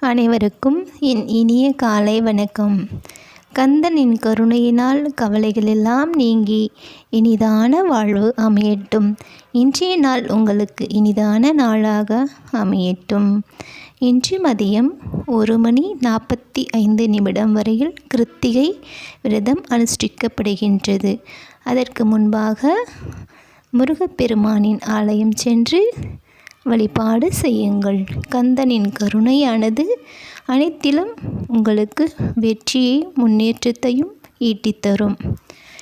அனைவருக்கும் என் இனிய காலை வணக்கம். கந்தனின் கருணையினால் கவலைகளெல்லாம் நீங்கி இனிதான வாழ்வு அமையட்டும். இன்றைய நாள் உங்களுக்கு இனிதான நாளாக அமையட்டும். இன்று மதியம் ஒரு மணி நாற்பத்தி ஐந்து நிமிடம் வரையில் கிருத்திகை விரதம் அனுஷ்டிக்கப்படுகின்றது. அதற்கு முன்பாக முருகப்பெருமானின் ஆலயம் சென்று வழிபாடு செய்யுங்கள். கந்தனின் கருணையானது அனைத்திலும் உங்களுக்கு வெற்றியை முன்னேற்றத்தையும் ஈட்டித்தரும்.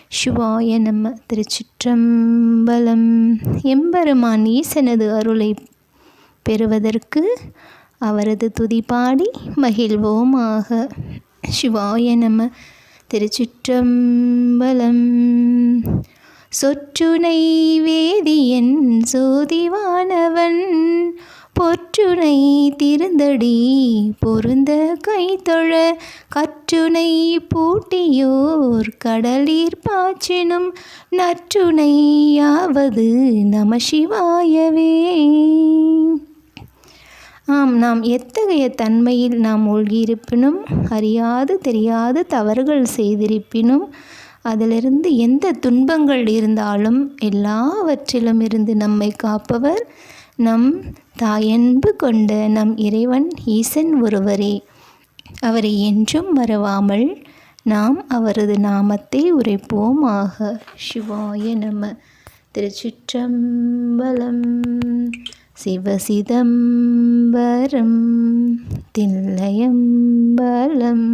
சிவாய நம்ம திருச்சிற்றம்பலம். எம்பெருமான் ஈசனது அருளை பெறுவதற்கு அவரது துதிபாடி மகிழ்வோமாக. சிவாய நம திருச்சிற்றம்பலம். சொற்றுனை வேதியன் சோதிவானவன் பொற்றுனை திருந்தடி பொருந்த கைத்தொழ கற்றுனை பூட்டியோர் கடலீர் பாய்ச்சினும் நற்றுணையாவது நம சிவாயவே. ஆம் நாம் எத்தகைய தன்மையில் நாம் மூழ்கியிருப்பினும் அறியாது தெரியாது தவறுகள் செய்திருப்பினும் அதிலிருந்து எந்த துன்பங்கள் இருந்தாலும் எல்லாவற்றிலும் இருந்து நம்மை காப்பவர் நம் தாயன்பு கொண்ட நம் இறைவன் ஈசன் ஒருவரே. அவரை என்றும் மறவாமல் நாம் அவரது நாமத்தை உரைப்போமாக. சிவாய நம. திருச்சிற்றம்பலம் சிவசிதம்பரம் தில்லையம்பலம்.